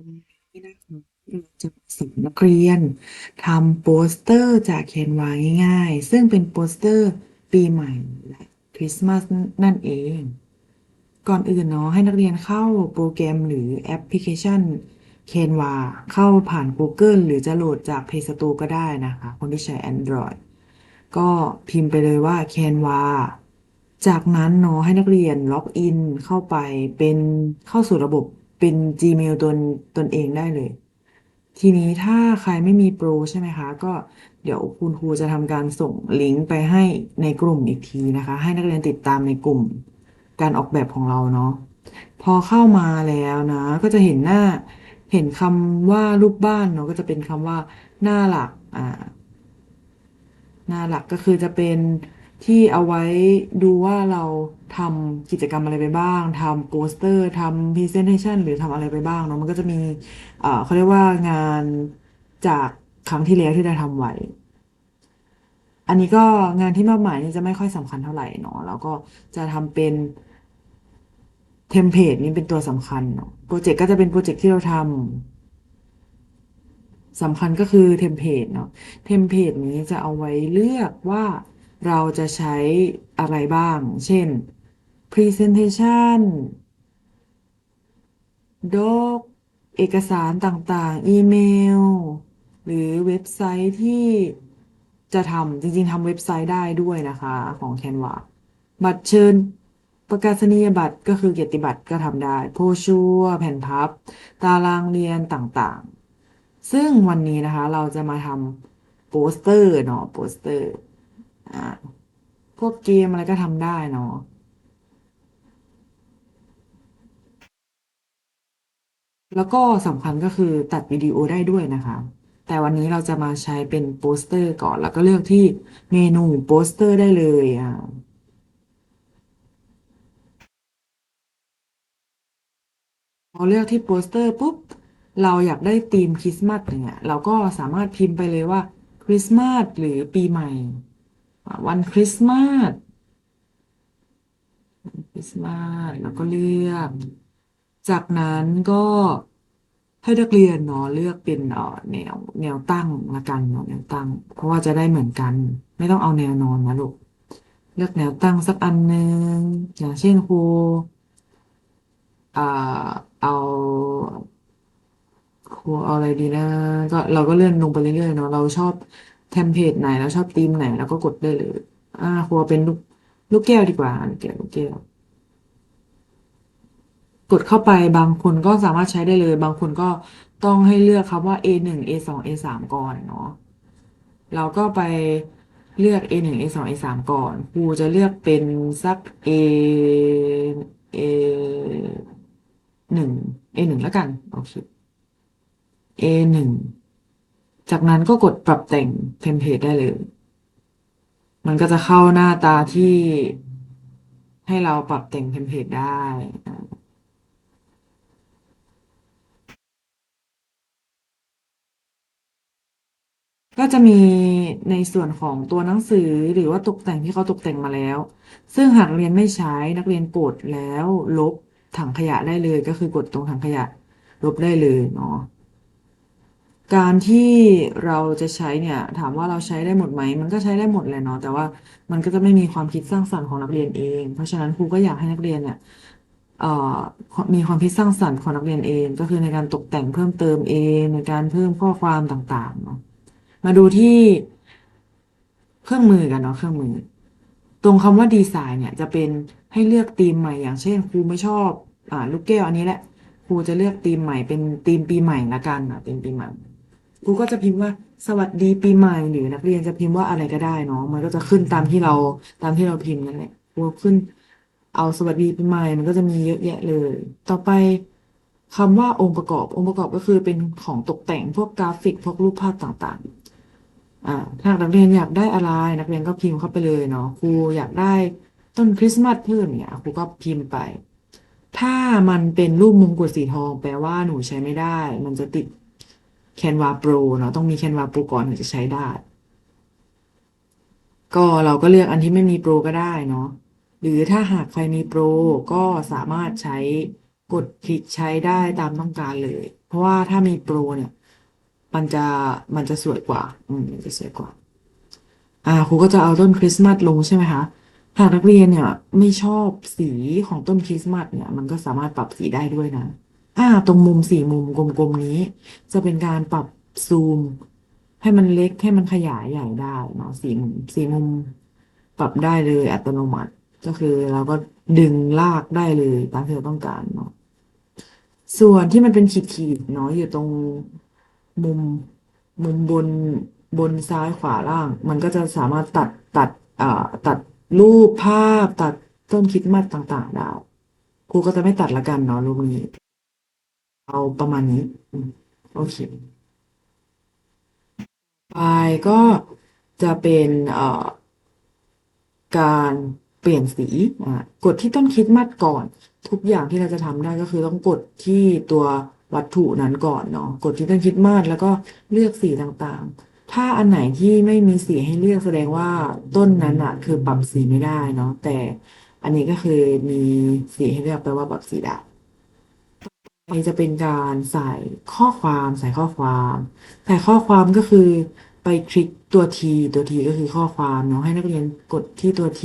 วันนี้นะคะเราจะสอนนักเรียนทำโปสเตอร์จากเขียนว้ง่ายๆ ซึ่งเป็นโปสเตอร์ปีใหม่และคริสต์มาสนั่นเอง ก่อนอื่นเนาะให้นักเรียนเข้าโปรแกรมหรือแอปพลิเคชัน Canva เข้าผ่าน Google หรือจะโหลดจาก Play Store ก็ได้นะคะ คนที่ใช้ Android ก็พิมพ์ไปเลยว่า Canva จากนั้นเนาะให้นักเรียนล็อกอินเข้าไปเป็นเข้าสู่ระบบ เป็น Gmail ตนตนเองได้เลย ทีนี้ถ้าใครไม่มีโปรใช่ไหมคะ ก็เดี๋ยวคุณครูจะทำการส่งลิงก์ไปให้ในกลุ่มอีกทีนะคะ ให้นักเรียนติดตามในกลุ่มการออกแบบของเราเนาะพอเข้ามาแล้วนะ ก็จะเห็นหน้าเห็นคำว่ารูปบ้านเนาะก็จะเป็นคำว่าหน้าหลักอ่าหน้าหลักก็คือจะเป็น ที่เอาไว้ดูว่าเราทำกิจกรรมอะไรไปบ้างทำโปสเตอร์ทำพรีเซนเทชันหรือทำอะไรไปบ้างเนาะมันก็จะมีเขาเรียกว่างานจากครั้งที่แล้วที่ได้ทำไว้ อันนี้ก็งานที่มอบหมายนี่จะไม่ค่อยสำคัญเท่าไหร่เนาะแล้วก็จะทำเป็นเทมเพลตนี้เป็นตัวสำคัญเนาะโปรเจกต์ก็จะเป็นโปรเจกต์ที่เราทำสำคัญก็คือเทมเพลตเนาะเทมเพลตนี้จะเอาไว้เลือกว่า เราจะใช้อะไรบ้าง เช่น Presentation ดอกเอกสารต่างๆ อีเมล หรือเว็บไซต์ที่จะทำจริงๆทำเว็บไซต์ได้ด้วยนะคะของ Canva บัตรเชิญประกาศนียบัตรก็คือเกียรติบัตรก็ทำได้ โพชัวแผ่นพับ ตารางเรียนต่างๆ ซึ่งวันนี้นะคะเราจะมาทำโปสเตอร์เนาะโปสเตอร์ พวกเกมอะไรก็ทำได้เนาะแล้วก็สำคัญก็คือตัดวิดีโอได้ด้วยนะคะ แต่วันนี้เราจะมาใช้เป็นโปสเตอร์ก่อน แล้วก็เลือกที่เมนูโปสเตอร์ได้เลยอ่าพอเลือกที่โปสเตอร์ปุ๊บ เราอยากได้ธีมคริสต์มาสเนี่ยเราก็สามารถพิมพ์ไปเลยว่าคริสต์มาสหรือปีใหม่ วันคริสต์มาสคริสต์มาสแล้วก็เลือก จากนั้นก็ให้นักเรียนเนาะเลือกเป็นเอ่อแนวแนวตั้งละกันเนาะแนวตั้ง เพราะว่าจะได้เหมือนกัน ไม่ต้องเอาแนวนอนนะลูกเลือกแนวตั้งสักอันหนึ่งอย่างเช่นครูอ่าเอาครูเอาอะไรดีนะ ก็เราก็เลื่อนลงไปเรื่อยๆเนาะเราชอบ เทมเพลตไหนเราชอบธีมไหนเราก็กดได้เลย อ่าครูเอาเป็นลูกลูกแก้วดีกว่าลูกแก้วลูกแก้ว กดเข้าไปบางคนก็สามารถใช้ได้เลย บางคนก็ต้องให้เลือกครับว่า A หนึ่ง A สอง A สามก่อนเนาะเราก็ไปเลือก A หนึ่ง A สอง A สามก่อนครูจะเลือกเป็นสัก A A หนึ่ง A หนึ่งแล้วกันโอเค A หนึ่ง จากนั้นก็กดปรับแต่งเทมเพลตได้เลย มันก็จะเข้าหน้าตาที่ให้เราปรับแต่งเทมเพลตได้ ก็จะมีในส่วนของตัวหนังสือหรือว่าตกแต่งที่เขาตกแต่งมาแล้ว ซึ่งหากนักเรียนไม่ใช้นักเรียนกดแล้วลบถังขยะได้เลย ก็คือกดตรงถังขยะ ลบได้เลยเนาะ การที่เราจะใช้เนี่ย ถามว่าเราใช้ได้หมดไหม มันก็ใช้ได้หมดเลยเนาะแต่ว่ามันก็จะไม่มีความคิดสร้างสรรค์ของนักเรียนเอง เพราะฉะนั้นครูก็อยากให้นักเรียนเนี่ยเอ่อมีความคิดสร้างสรรค์ของนักเรียนเอง ก็คือในการตกแต่งเพิ่มเติมเองในการเพิ่มข้อความต่างๆเนาะมาดูที่เครื่องมือกันเนาะเครื่องมือ ตรงคำว่าดีไซน์เนี่ยจะเป็นให้เลือกธีมใหม่อย่างเช่นครูไม่ชอบอ่าลูกแก้วอันนี้แหละครูจะเลือกธีมใหม่เป็นธีมปีใหม่ละกันอะเป็นปีใหม่ ครูก็จะพิมพ์ว่าสวัสดีปีใหม่หรือนักเรียนจะพิมพ์ว่าอะไรก็ได้เนาะมันก็จะขึ้นตามที่เราตามที่เราพิมพ์นั่นแหละครูขึ้น เอาสวัสดีปีใหม่มันก็จะมีเยอะแยะเลย ต่อไปคำว่าองค์ประกอบ องค์ประกอบก็คือเป็นของตกแต่งพวกกราฟิกพวกรูปภาพต่างๆอ่าถ้านักเรียนอยากได้อะไรนักเรียนก็พิมพ์เข้าไปเลยเนาะครูอยากได้ต้นคริสต์มาสเพิ่มเนี่ยครูก็พิมพ์ไป ถ้ามันเป็นรูปมงกุฎสีทอง แปลว่าหนูใช้ไม่ได้ มันจะติด Canva Pro เนาะต้องมี Canva Pro ก่อนถึงจะใช้ได้ ก็เราก็เลือกอันที่ไม่มีโปรก็ได้เนาะหรือถ้าหากใครมีโปรก็สามารถใช้กดคลิกใช้ได้ตามต้องการเลย เพราะว่าถ้ามีโปรเนี่ย มันจะมันจะสวยกว่า อืมมันจะสวยกว่า อ่าครูก็จะเอาต้นคริสต์มาสลงใช่ไหมคะหากนักเรียนเนี่ย ไม่ชอบสีของต้นคริสต์มาสเนี่ย มันก็สามารถปรับสีได้ด้วยนะ อ่า ตรงมุมสี่มุมกลมๆนี้ จะเป็นการปรับซูม ให้มันเล็กให้มันขยายใหญ่ได้เนาะสี่มุมสี่มุม ปรับได้เลยอัตโนมัติ ก็คือเราก็ดึงลากได้เลยตามที่เราต้องการเนาะส่วนที่มันเป็นขีดๆเนาะอยู่ตรงมุมมุมบนบนซ้ายขวาล่าง มันก็จะสามารถตัดตัดอ่าตัดรูปภาพตัดต้นคิดมาสต่าง ๆ ได้ครูก็จะไม่ตัดละกันเนาะรูปนี้ เอาประมาณนี้โอเคไปก็จะเป็นเอ่อการเปลี่ยนสีกดที่ต้นคริสต์มาก่อน ทุกอย่างที่เราจะทำได้ก็คือต้องกดที่ตัววัตถุนั้นก่อนเนาะกดที่ต้นคริสต์มาสแล้วก็เลือกสีต่างๆ ถ้าอันไหนที่ไม่มีสีให้เลือกแสดงว่าต้นนั้นอะคือปรับสีไม่ได้เนาะแต่อันนี้ก็คือมีสีให้เลือกแปลว่าปรับสีได้ ไปจะเป็นการใส่ข้อความใส่ข้อความใส่ข้อความก็คือไปคลิกตัว T ตัว T ก็คือข้อความเนาะให้นักเรียนกดที่ตัว T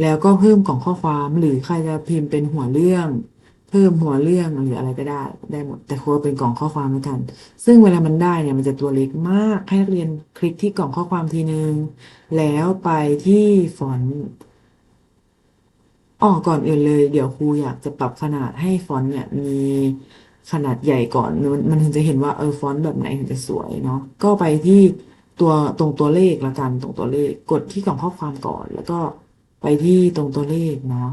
แล้วก็เพิ่มกล่องข้อความหรือใครจะพิมพ์เป็นหัวเรื่อง เพิ่มหัวเรื่องหรืออะไรก็ได้ ได้หมดแต่ควรเป็นกล่องข้อความแล้วกัน ซึ่งเวลามันได้เนี่ยมันจะตัวเล็กมากให้นักเรียนคลิกที่กล่องข้อความทีนึงแล้วไปที่ฟอนต์ อ๋อก่อนอื่นเลย เดี๋ยวครูอยากจะปรับขนาดให้ฟอนต์เนี่ยมีขนาดใหญ่ก่อนมันมันถึงจะเห็นว่าเออฟอนต์แบบไหนถึงจะสวยเนาะก็ไปที่ตัวตรงตัวเลขละกันตรงตัวเลข กดที่กล่องข้อความก่อน แล้วก็ไปที่ตรงตัวเลขเนาะ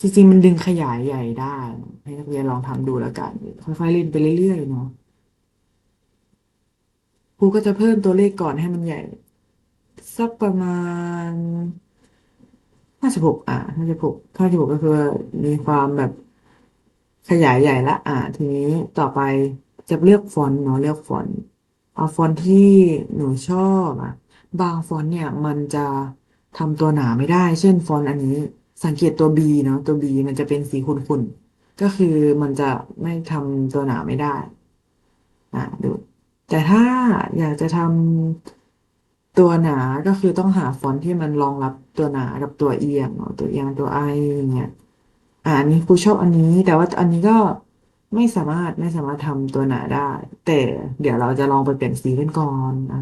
จริงๆมันดึงขยายใหญ่ได้ ให้นักเรียนลองทำดูแล้วกัน ค่อยๆเล่นไปเรื่อยๆเนาะครูก็จะเพิ่มตัวเลขก่อนให้มันใหญ่ สักประมาณ ห้าสิบหกอ่าห้าสิบหกห้าสิบหกก็คือมีความแบบขยายใหญ่ละ อ่า ทีนี้ต่อไปจะเลือกฟอนต์เนาะเลือกฟอนต์เอาฟอนต์ที่หนูชอบอะ บางฟอนต์เนี่ย มันจะทำตัวหนาไม่ได้ เช่นฟอนต์อันนี้ สังเกตตัว B เนาะตัว B มันจะเป็นสีขุ่นๆก็คือมันจะไม่ทำตัวหนาไม่ได้ อ่าดูแต่ถ้าอยากจะทำ ตัวหนาก็คือต้องหาฟอนต์ที่มันรองรับตัวหนากับตัวเอียงเนาะตัวเอียงตัวไออย่างเงี้ยอ่าอันนี้ครูชอบอันนี้ แต่ว่าอันนี้ก็ไม่สามารถไม่สามารถทำตัวหนาได้ แต่เดี๋ยวเราจะลองไปเปลี่ยนสีกันก่อนอ่า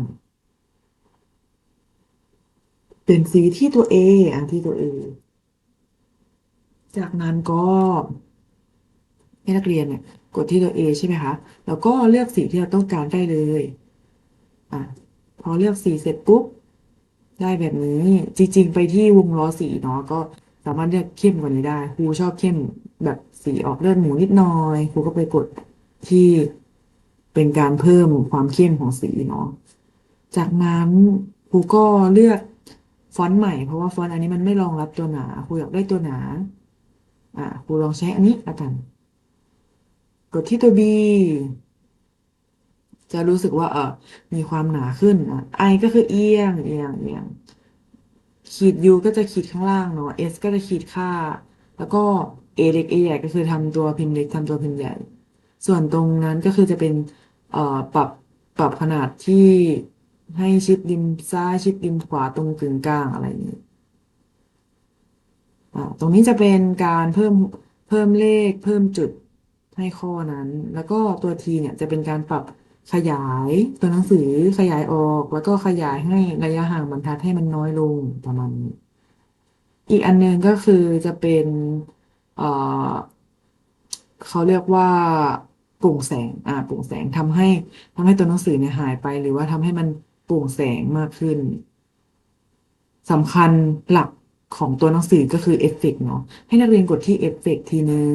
เปลี่ยนสีที่ตัว A อะที่ตัว A จากนั้นก็ให้นักเรียนเนี่ย กดที่ตัว A ใช่ไหมคะ แล้วก็เลือกสีที่เราต้องการได้เลย อะ พอเลือกสีเสร็จปุ๊บ ได้แบบนี้จริง ๆ ไปที่วงล้อสีเนาะก็สามารถเลือกเข้มกว่านี้ได้ครูชอบเข้มแบบสีออกเลือดหมูนิดหน่อยครูก็ไปกดที่เป็นการเพิ่มความเข้มของสีเนาะจากนั้นครูก็เลือกฟอนต์ใหม่เพราะว่าฟอนต์อันนี้มันไม่รองรับตัวหนาครูอยากได้ตัวหนา อะครูลองใช้อันนี้ละกัน กดที่ตัว B จะรู้สึกว่าเออมีความหนาขึ้นอะ I ก็คือเอียงเอียงเอียงขีด U ก็จะขีดข้างล่างเนาะ S ก็จะขีดค่า แล้วก็ A เล็ก A ใหญ่ก็คือทำตัวพิมพ์เล็กทำตัวพิมพ์ใหญ่ ส่วนตรงนั้นก็คือจะเป็นเอ่อปรับปรับขนาดที่ให้ชิดริมซ้ายชิดริมขวาตรงกึ่งกลางอะไรอย่างนี้ตรงนี้จะเป็นการเพิ่มเพิ่มเลขเพิ่มจุดให้ข้อนั้น แล้วก็ตัว T เนี่ยจะเป็นการปรับ ขยายตัวหนังสือขยายออกแล้วก็ขยายให้ระยะห่างบรรทัดให้มันน้อยลงประมาณนี้ อีกอันหนึงก็คือจะเป็นเอ่อเขาเรียกว่าโปร่งแสง อ่าโปร่งแสงทำให้ทำให้ตัวหนังสือเนี่ยหายไป หรือว่าทำให้มันโปร่งแสงมากขึ้นสำคัญหลักของตัวหนังสือก็คือเอฟเฟกต์เนาะให้นักเรียนกดที่เอฟเฟกต์ทีนึง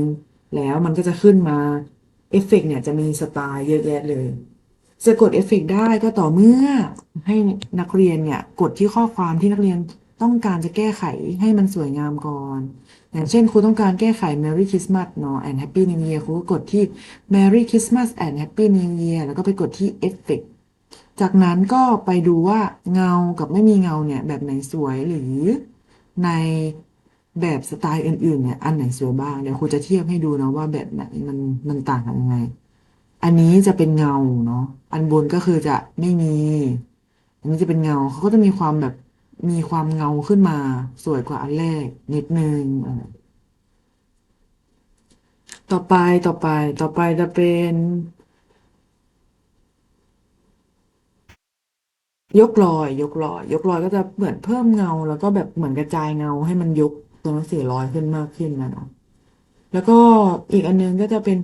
แล้วมันก็จะขึ้นมาเอฟเฟกต์เนี่ยจะมีสไตล์เยอะแยะเลย จะกดเอฟเฟกได้ก็ต่อเมื่อให้นักเรียนเนี่ย กดที่ข้อความที่นักเรียนต้องการจะแก้ไขให้มันสวยงามก่อน อย่างเช่นครูต้องการแก้ไข Merry Christmas เนาะ and Happy New Year ครูก็กดที่ Merry Christmas and Happy New Year แล้วก็ไปกดที่ Effect จากนั้นก็ไปดูว่าเงากับไม่มีเงาเนี่ย แบบไหนสวยหรือในแบบสไตล์อื่นๆเนี่ยอันไหนสวยบ้างเดี๋ยวครูจะเทียบให้ดูนะว่าแบบไหนมันมันต่างกันยังไง อันนี้จะเป็นเงาเนาะอันบนก็คือจะไม่มี อันนี้จะเป็นเงาเขาก็จะมีความแบบมีความเงาขึ้นมา สวยกว่าอันแรกนิดนึงต่อไปต่อไป ต่อไปจะเป็น ยกรอย ยกรอย ยกรอยก็จะเหมือนเพิ่มเงา แล้วก็แบบเหมือนกระจายเงาให้มันยกตัวหนังสือลอยขึ้นมากขึ้นนะเนาะแล้วก็อีกอันนึงก็จะเป็น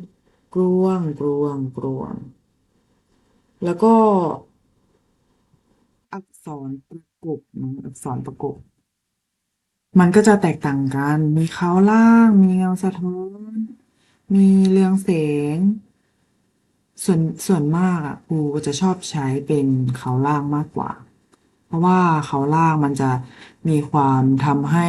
กลวงกลวงกลวง แล้วก็ อักษรประกบนอะอักษรประกบ มันก็จะแตกต่างกัน มีเขาล่าง มีเงาสะท้อน มีเรืองแสง ส่วนส่วนมากอะครูจะชอบใช้เป็นเขาล่างมากกว่า เพราะว่าเขาล่างมันจะมีความทำให้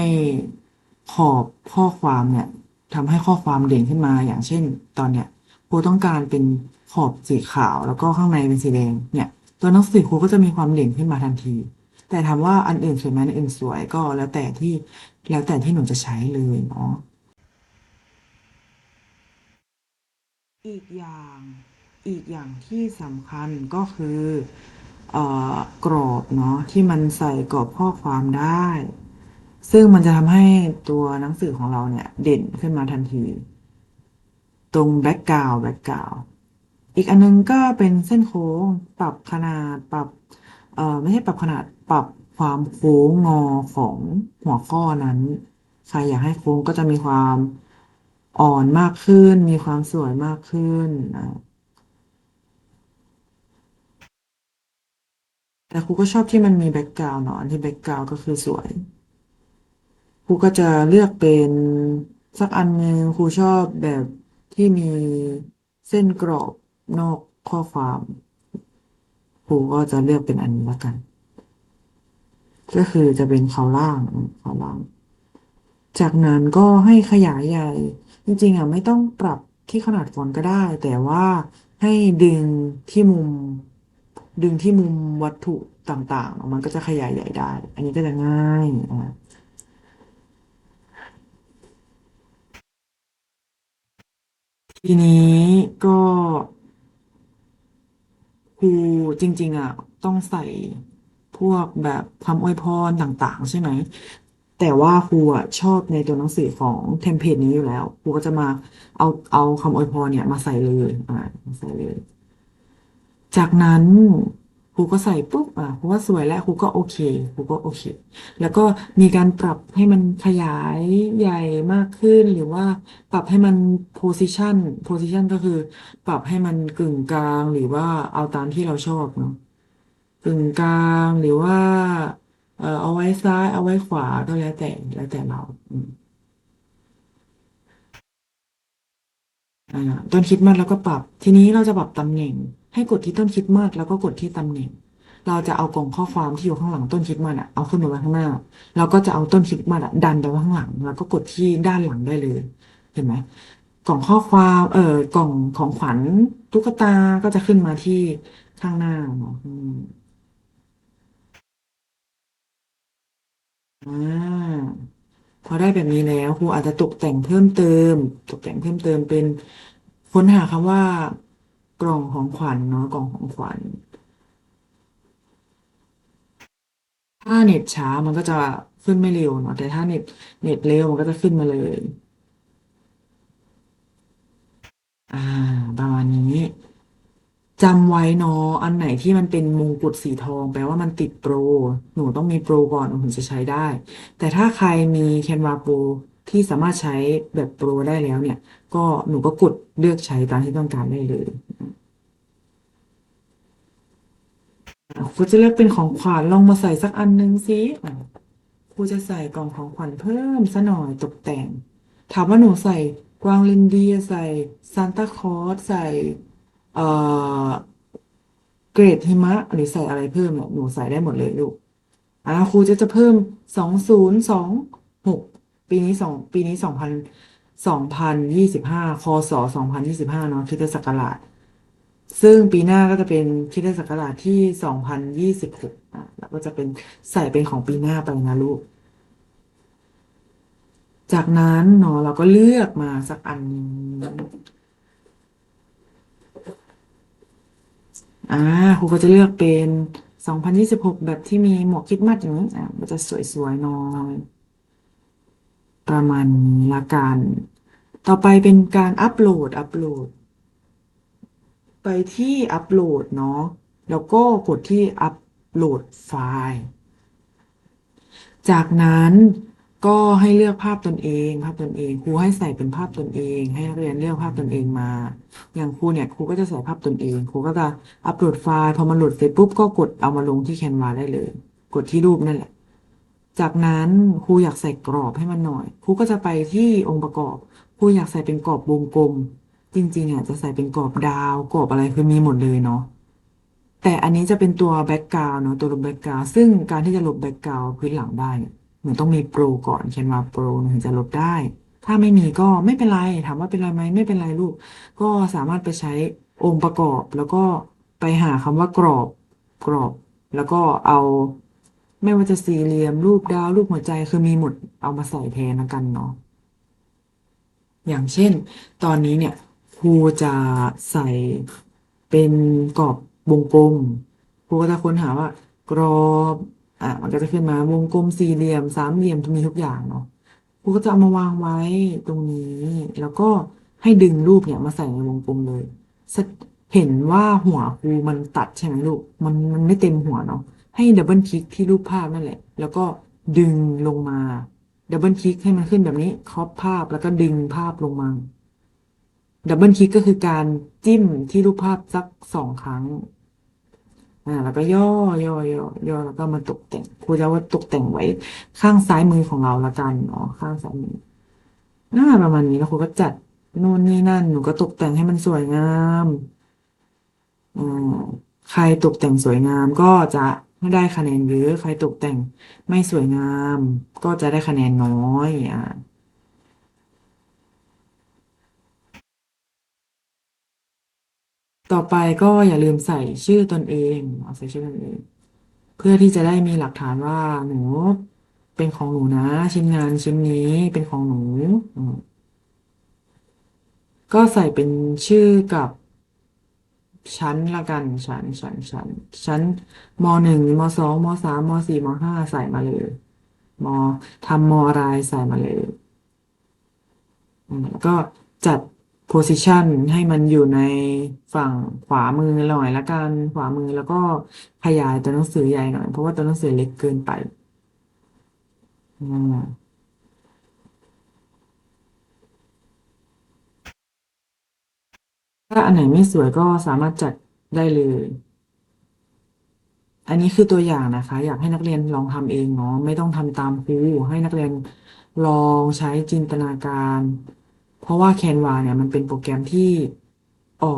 ขอบข้อความเนี่ยทำให้ข้อความเด่นขึ้นมาอย่างเช่น ตอนเนี้ย ครูต้องการเป็นขอบสีขาวแล้วก็ข้างในเป็นสีแดงเนี่ย ตัวหนังสือครูก็จะมีความเด่นขึ้นมาทันที แต่ถามว่าอันอื่นสวยไหมอันอื่นสวยก็แล้วแต่ที่แล้วแต่ที่หนูจะใช้เลยเนาะอีกอย่างอีกอย่างที่สำคัญก็คือเอ่อกรอบเนาะที่มันใส่กรอบข้อความได้ ซึ่งมันจะทำให้ตัวหนังสือของเราเนี่ยเด่นขึ้นมาทันที ตรงแบ็กกราวด์แบ็กกราวด์อีกอันนึงก็เป็นเส้นโค้งปรับขนาดปรับเอ่อไม่ใช่ปรับขนาดปรับความโค้งงอของหัวข้อนั้นใครอยากให้โค้งก็จะมีความอ่อนมากขึ้น มีความสวยมากขึ้นนะแต่ครูก็ชอบที่มันมีแบ็กกราวด์เนาะอันที่แบ็กกราวด์ก็คือสวยครูก็จะเลือกเป็นสักอันหนึ่งครูชอบแบบ ที่มีเส้นกรอบนอกข้อความครูก็จะเลือกเป็นอันนี้ละกัน ก็คือจะเป็นเขาล่างเขาล่าง จากนั้นก็ให้ขยายใหญ่ จริงๆอะไม่ต้องปรับที่ขนาดฟอนต์ก็ได้ แต่ว่าให้ดึงที่มุม ดึงที่มุมวัตถุต่างๆ มันก็จะขยายใหญ่ได้ อันนี้ก็จะง่ายอะ ทีนี้ก็ครูจริง ๆ อะ ต้องใส่พวกแบบคำอวยพรต่าง ๆ ใช่ไหม แต่ว่าครูอะชอบในตัวหนังสือของเทมเพลตนี้อยู่แล้วครูก็จะมาเอาเอาคำอวยพรเนี่ยมาใส่เลย อ่ามาใส่เลย จากนั้น รูก็ใส่ปุ๊บอะครูว่าสวยแล้วครูก็โอเคครูก็โอเค แล้วก็มีการปรับให้มันขยายใหญ่มากขึ้นหรือว่าปรับให้มัน position position ก็คือ ปรับให้มันกึ่งกลางหรือว่าเอาตามที่เราชอบเนาะกึ่งกลางหรือว่า เออเอาไว้ซ้ายเอาไว้ขวาก็แล้วแต่แล้วแต่เราอืมอ่าต้นคิดมาแล้วก็ปรับ ทีนี้เราจะปรับตำแหน่ง ให้กดที่ต้นคิดมาสแล้วก็กดที่ตำแหน่ง เราจะเอากล่องข้อความที่อยู่ข้างหลังต้นคิดมาอะเอาขึ้นมาไว้ข้างหน้าเราก็จะเอาต้นคิดมาอะดันไปไว้ข้างหลัง แล้วก็กดที่ด้านหลังได้เลย เห็นไหมกล่องข้อความเอ่อกล่องของขวัญตุ๊กตาก็จะขึ้นมาที่ข้างหน้าเนาะอ่าพอได้แบบนี้แล้วครูอาจจะตกแต่งเพิ่มเติม ตกแต่งเพิ่มเติมเป็นค้นหาคำว่า กล่องของขวัญเนาะกล่องของขวัญ ถ้าเน็ตช้ามันก็จะขึ้นไม่เร็วเนาะแต่ถ้าเน็ตเน็ตเร็วมันก็จะขึ้นมาเลย อ่า ประมาณนี้จำไว้เนาะอันไหนที่มันเป็นมงกุฎสีทองแปลว่ามันติดโปร หนูต้องมีโปรก่อนถึงจะใช้ได้ แต่ถ้าใครมี Canva Pro ที่สามารถใช้แบบโปรได้แล้วเนี่ย ก็หนูก็กดเลือกใช้ตามที่ต้องการได้เลยครูจะเลือกเป็นของขวัญลองมาใส่สักอันนึงสิครูจะใส่กล่องของขวัญเพิ่มซะหน่อยตกแต่ง ถามว่าหนูใส่กวางเรนเดียร์ใส่ซานตาคลอสใส่เอ่อเกรดหิมะหรือใส่อะไรเพิ่มเนี่ยหนูใส่ได้หมดเลยลูกอ่าครูจะจะเพิ่มสองศูนย์สอง ปีนี้สองปีนี้สองพันสองพันยี่สิบห้าคศสองพันยี่สิบห้าเนาะคริสตศักราช ซึ่งปีหน้าก็จะเป็นคริสตศักราชที่สองพันยี่สิบหกอะแล้วก็จะเป็นใส่เป็นของปีหน้าไปนะลูก จากนั้นเนาะเราก็เลือกมาสักอันนึงอ่าครูก็จะเลือกเป็นสองพันยี่สิบหกแบบที่มีหมวกคิดมัดอย่างนี้อะมันจะสวยๆหน่อย ประมาณนี้ละกัน ต่อไปเป็นการอัปโหลด อัปโหลด ไปที่อัปโหลดเนาะ แล้วก็กดที่อัปโหลดไฟล์ จากนั้นก็ให้เลือกภาพตนเอง ภาพตนเอง ครูให้ใส่เป็นภาพตนเอง ให้นักเรียนเลือกภาพตนเองมา อย่างครูเนี่ยครูก็จะใส่ภาพตนเอง ครูก็จะอัปโหลดไฟล์ พอมันโหลดเสร็จปุ๊บก็กดเอามาลงที่แคนวาได้เลย กดที่รูปนั่นแหละ จากนั้นครูอยากใส่กรอบให้มันหน่อยครูก็จะไปที่องค์ประกอบครูอยากใส่เป็นกรอบวงกลม จริงๆอะจะใส่เป็นกรอบดาวกรอบอะไรคือมีหมดเลยเนาะแต่อันนี้จะเป็นตัวแบ็กกราวน์เนาะตัวลบแบ็กกราวน์ซึ่งการที่จะลบแบ็กกราวน์พื้นหลังได้เนี่ยเหมือนต้องมีโปรก่อนเขียนว่าโปรถึงจะลบได้ ถ้าไม่มีก็ไม่เป็นไรถามว่าเป็นไรไหมไม่เป็นไรลูก ก็สามารถไปใช้องค์ประกอบแล้วก็ไปหาคำว่ากรอบกรอบ แล้วก็เอา ไม่ว่าจะสี่เหลี่ยม รูปดาว รูปหัวใจคือมีหมดเอามาใส่แทนแล้วกันเนาะอย่างเช่น ตอนนี้เนี่ยครูจะใส่เป็นกรอบวงกลมครูก็จะค้นหาว่า กรอบอะมันก็จะขึ้นมาวงกลมสี่เหลี่ยม สามเหลี่ยมมีทุกอย่างเนาะครูก็จะเอามาวางไว้ตรงนี้ แล้วก็ให้ดึงรูปเนี่ยมาใส่ในวงกลมเลย เห็นว่าหัวครูมันตัดใช่ไหมลูกมันมันไม่เต็มหัวเนาะ ให้ดับเบิลคลิกที่รูปภาพนั่นแหละ แล้วก็ดึงลงมาดับเบิลคลิกให้มันขึ้นแบบนี้ครอปภาพแล้วก็ดึงภาพลงมาดับเบิลคลิกก็คือการจิ้มที่รูปภาพสักสองครั้งอ่าแล้วก็ย่อย่อย่อย่อแล้วก็มาตกแต่งครูจะว่าตกแต่งไว้ข้างซ้ายมือของเราละกันเนาะข้างซ้ายมือหน้าประมาณนี้แล้วครูก็จัดนู่นนี่นั่นหนูก็ตกแต่งให้มันสวยงามอ่าใครตกแต่งสวยงามก็จะ ได้คะแนนเยอะใครตกแต่งไม่สวยงาม ก็จะได้คะแนนน้อยอ่าต่อไปก็อย่าลืมใส่ชื่อตนเองเอาใส่ชื่อตนเอง เพื่อที่จะได้มีหลักฐานว่าหนูเป็นของหนูนะ ชิ้นงานชิ้นนี้เป็นของหนูอืมก็ใส่เป็นชื่อกับ ชั้นละกัน ชั้นชั้นชั้นชั้นมหนึ่งมสองมสามมสี่มห้าใส่มาเลยมทำมอะไรใส่มาเลยอืมก็จัด position ให้มันอยู่ในฝั่งขวามือหน่อยละกันขวามือแล้วก็ขยายตัวหนังสือใหญ่หน่อย เพราะว่าตัวหนังสือเล็กเกินไปอืม ถ้าอันไหนไม่สวยก็สามารถจัดได้เลย อันนี้คือตัวอย่างนะคะ อยากให้นักเรียนลองทำเองเนาะไม่ต้องทำตามครูให้นักเรียนลองใช้จินตนาการ เพราะว่า Canva เนี่ยมันเป็นโปรแกรมที่อ่อ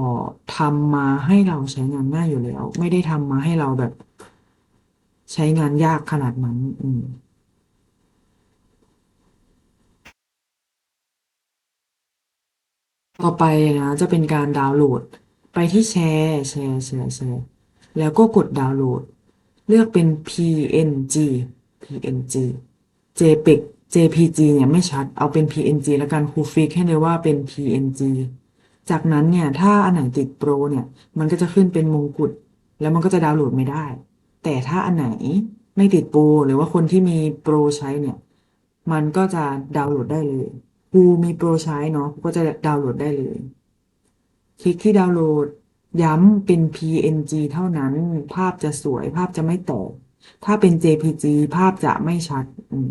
ทำมาให้เราใช้งานง่ายอยู่แล้ว ไม่ได้ทำมาให้เราแบบ ใช้งานยากขนาดนั้น อืม ต่อไปนะจะเป็นการดาวน์โหลด ไปที่แชร์แชร์แชร์แชร์แล้วก็กดดาวน์โหลด เลือกเป็น PNG PNG JPEG JPG เนี่ยไม่ชัดเอาเป็น PNG แล้วกันครูฟิกให้เลยว่าเป็น PNG จากนั้นเนี่ยถ้าอันไหนติดโปรเนี่ยมันก็จะขึ้นเป็นมงกุฎแล้วมันก็จะดาวน์โหลดไม่ได้ แต่ถ้าอันไหนไม่ติดโปรหรือว่าคนที่มีโปรใช้เนี่ย มันก็จะดาวน์โหลดได้เลย ครูมีโปรใช้เนาะก็จะดาวน์โหลดได้เลย คลิกที่ดาวน์โหลด ย้ำเป็น PNG เท่านั้น ภาพจะสวย ภาพจะไม่แตก ถ้าเป็น JPG ภาพจะไม่ชัด อืม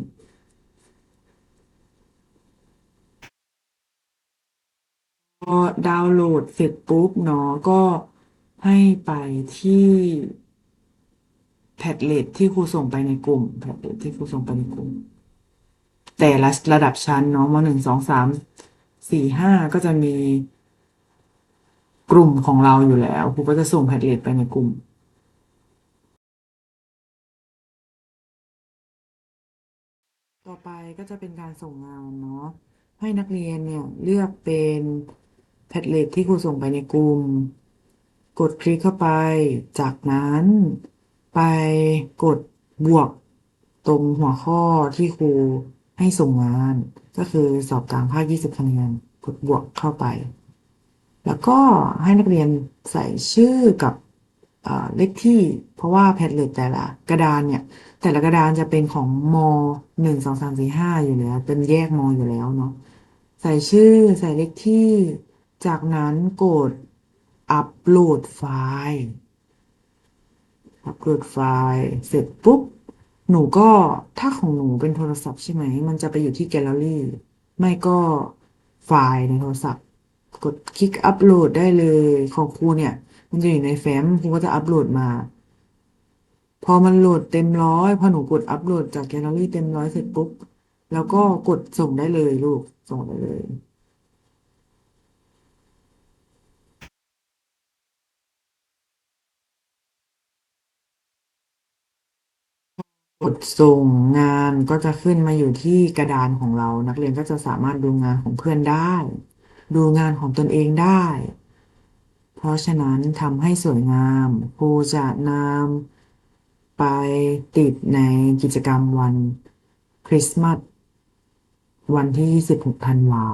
พอดาวน์โหลดเสร็จปุ๊บเนาะก็ให้ไปที่แพดเล็ตที่ครูส่งไปในกลุ่มแพดเล็ตที่ครูส่งไปในกลุ่ม แต่ละระดับชั้นเนาะมหนึ่งสองสามสี่ห้าก็จะมีกลุ่มของเราอยู่แล้วครูก็จะส่งแพดเล็ตไปในกลุ่มต่อไปก็จะเป็นการส่งงานเนาะให้นักเรียนเนี่ยเลือกเป็นแพดเล็ตที่ครูส่งไปในกลุ่ม กดคลิกเข้าไป จากนั้นไปกดบวกตรงหัวข้อที่ครู ให้ส่งงานก็คือสอบกลางภาค 20 คะแนนกดบวกเข้าไป แล้วก็ให้นักเรียนใส่ชื่อกับเลขที่ เพราะว่าแพดเล็ตแต่ละกระดานเนี่ย แต่ละกระดานจะเป็นของมหนึ่งสองสามสี่ห้าอยู่แล้วเป็นแยกมอยู่แล้วเนาะใส่ชื่อใส่เลขที่ จากนั้นกดอัปโหลดไฟล์อัปโหลดไฟล์ เสร็จปุ๊บ หนูก็ถ้าของหนูเป็นโทรศัพท์ใช่ไหม มันจะไปอยู่ที่แกลเลอรี่ ไม่ก็ไฟล์ในโทรศัพท์ กดคลิกอัปโหลดได้เลยของครูเนี่ย มันจะอยู่ในแฟ้มครูก็จะอัปโหลดมา พอมันโหลดเต็มร้อยพอหนูกดอัปโหลดจากแกลเลอรี่เต็มร้อยเสร็จปุ๊บ แล้วก็กดส่งได้เลยลูกส่งได้เลย กดส่งงานก็จะขึ้นมาอยู่ที่กระดานของเรา นักเรียนก็จะสามารถดูงานของเพื่อนได้ ดูงานของตนเองได้ เพราะฉะนั้นทำให้สวยงามครูจะนำไปติดในกิจกรรมวันคริสต์มาสวันที่26ธันวา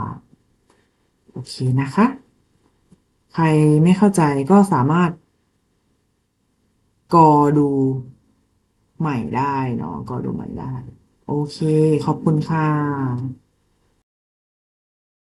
โอเคนะคะ ใครไม่เข้าใจก็สามารถกอดู ใหม่ได้เนาะก็ดูใหม่ได้ โอเค ขอบคุณค่ะ